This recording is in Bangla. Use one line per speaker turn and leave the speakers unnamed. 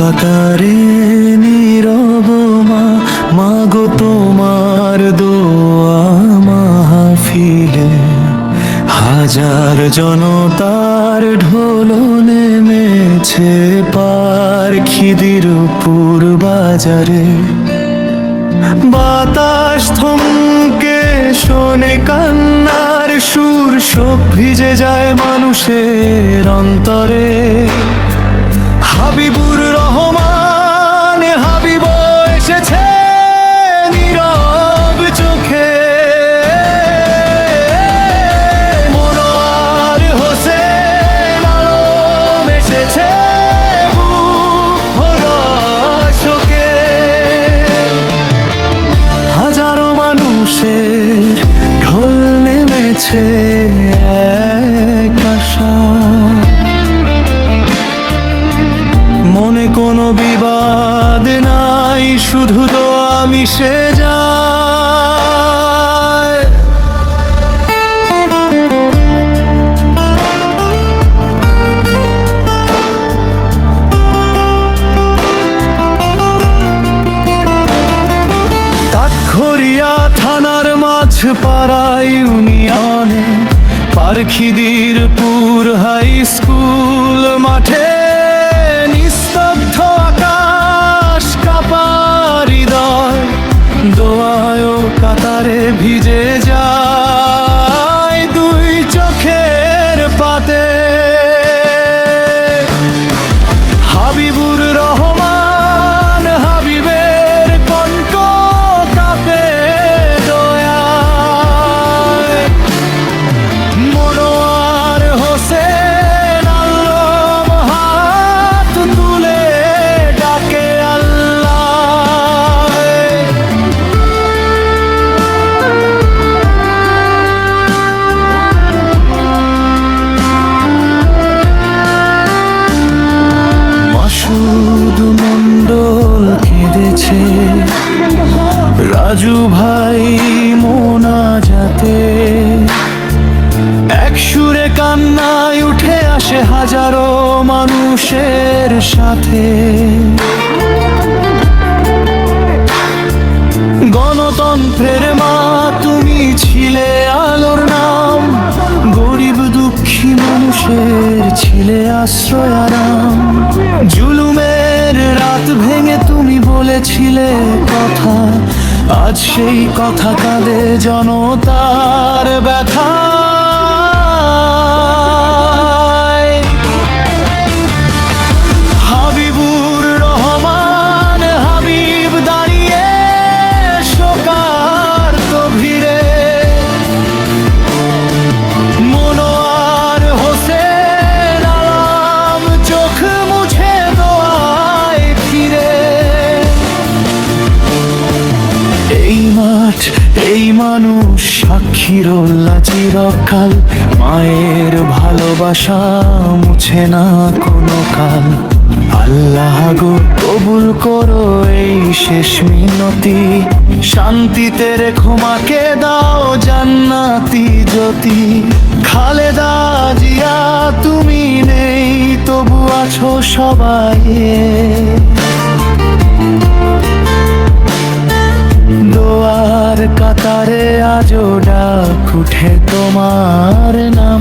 কাতারে নীরব মা মাগো তোমার দোয়া মাহফিলে। হাজার জনতার ঢোল নেমেছে পার খিদির পুর বাজারে বাতাস থমকে শোনে কান্নার সুর সব ভিজে যায় মানুষের অন্তরে। হাবিবুর রহমান। শুধু তো আমি সে যায় থানার মাঝ পাড়া ইউনিয়নে পারখিদিরপুর হাই স্কুল মাঠে কাতারে ভিজে মাসুদ মন্ডল কেঁদেছে। রাজু ভাই, মোনা যাতে। এক সুরে কান্নায় উঠে আসে হাজারো মানুষের সাথে। গণতন্ত্রের মা, তুমি ছিলে আলোর নাম। গরিব দুঃখী মানুষের ছিলে আশ্রয় আরাম। ভেঙে তুমি বলেছিলে কথা। আজ সেই কথা কাঁদে জনতার ব্যথা। এই মানুষ সাক্ষীর চিরকাল, মায়ের ভালোবাসা মুছে না কোনো কাল। আল্লাহ গো, কবুল করো এই শেষ মিনতি। শান্তিতে রেখো মাকে, দাও জান্নাতি জ্যোতি। খালেদা জিয়া, তুমি নেই, তবু আছো সবাই আজও ডাক উঠে তোমার নাম।